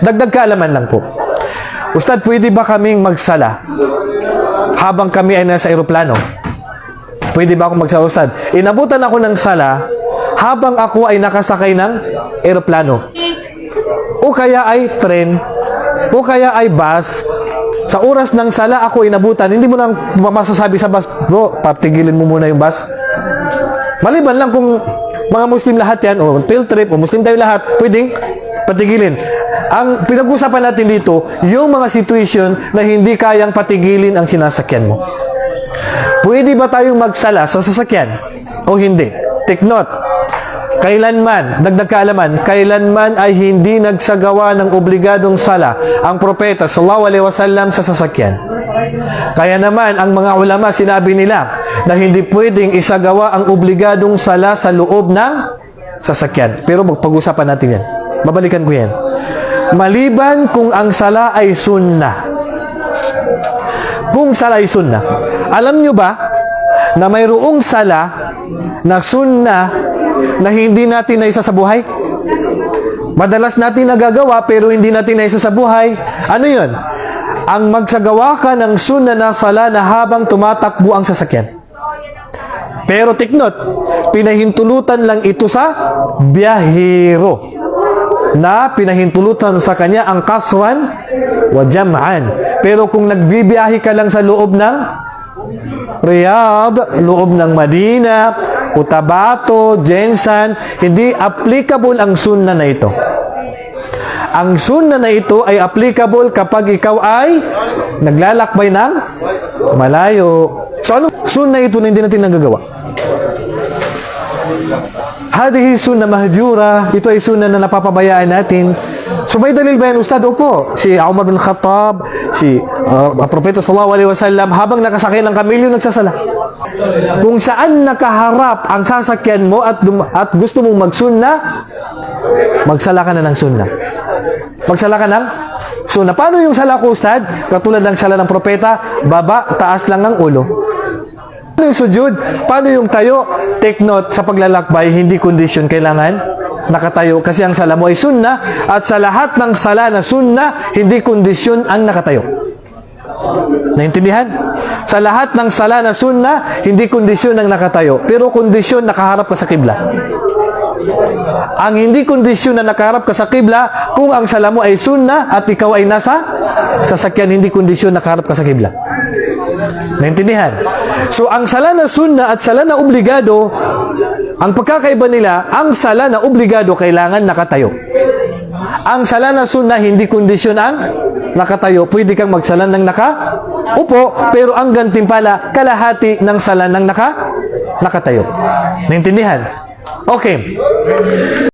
Dagdag kaalaman lang po. Ustad, pwede ba kaming magsala habang kami ay nasa eroplano? Pwede ba akong magsala, Ustad? Inabutan ako ng sala habang ako ay nakasakay ng eroplano. O kaya ay tren, o kaya ay bus. Sa oras ng sala ako inabutan, hindi mo nang masasabi sa bus, bro, patigilin mo muna yung bus. Maliban lang kung mga Muslim lahat yan, o field trip, o Muslim tayo lahat, pwedeng patigilin. Ang pinag-usapan natin dito, yung mga situation na hindi kayang patigilin ang sinasakyan mo. Pwede ba tayong magsala sa sasakyan o hindi? Take note. Kailanman, dagdag kaalaman, kailanman ay hindi nagsagawa ng obligadong sala ang propeta sallallahu alaihi wasallam sa sasakyan. Kaya naman ang mga ulama sinabi nila na hindi pwedeng isagawa ang obligadong sala sa loob ng sasakyan. Pero magpag-usapan natin yan. Babalikan ko yan. Maliban kung ang sala ay sunnah. Kung sala ay sunnah. Alam nyo ba na mayroong sala na sunnah na hindi natin naisa sa buhay? Madalas natin nagagawa pero hindi natin naisa sa buhay. Ano yun? Ang magsagawa ka ng sunnah na sala na habang tumatakbo ang sasakyan. Pero take note, pinahintulutan lang ito sa biyahero na pinahintulutan sa kanya ang kasran wa jam'an. Pero kung nagbibiyahe ka lang sa loob ng Riyadh, loob ng Madina, Cotabato, Jensan, hindi applicable ang sunna na ito. Ang sunna na ito ay applicable kapag ikaw ay naglalakbay ng malayo. So ano sunna ito na hindi natin nagagawa? Hadihi sunna mahjura. Ito ay sunna na napapabayaan natin. So may dalil ba yan, Ustad? Opo. Si Umar bin Khattab, si uh, Propeta Sallallahu Alaihi Wasallam, habang nakasakay ng kamilyo, nagsasala. Kung saan nakaharap ang sasakyan mo at, at gusto mong magsunna, magsala ka na ng sunna. Magsala ka ng sunna. Paano yung sala ko, Ustad? Katulad ng sala ng propeta, baba, taas lang ang ulo. Paano yung sujud? Paano yung tayo? Take note, sa paglalakbay, hindi condition kailangan nakatayo. Kasi ang sala mo ay sunna, at sa lahat ng sala na sunna, hindi kondisyon ang nakatayo. Naintindihan? Sa lahat ng sala na sunna, hindi kondisyon ang nakatayo. Pero kondisyon nakaharap ka sa kibla. Ang hindi kondisyon na nakaharap ka sa kibla, kung ang sala mo ay sunna at ikaw ay nasa sasakyan, hindi kondisyon nakaharap ka sa kibla. Naintindihan? So, ang sala na sunna at sala na obligado, ang pagkakaiba nila, ang sala na obligado kailangan nakatayo. Ang sala na sunna, hindi kondisyon ang nakatayo. Pwede kang magsala ng nakaupo, pero ang gantimpala, kalahati ng sala ng naka, nakatayo. Naintindihan? Okay.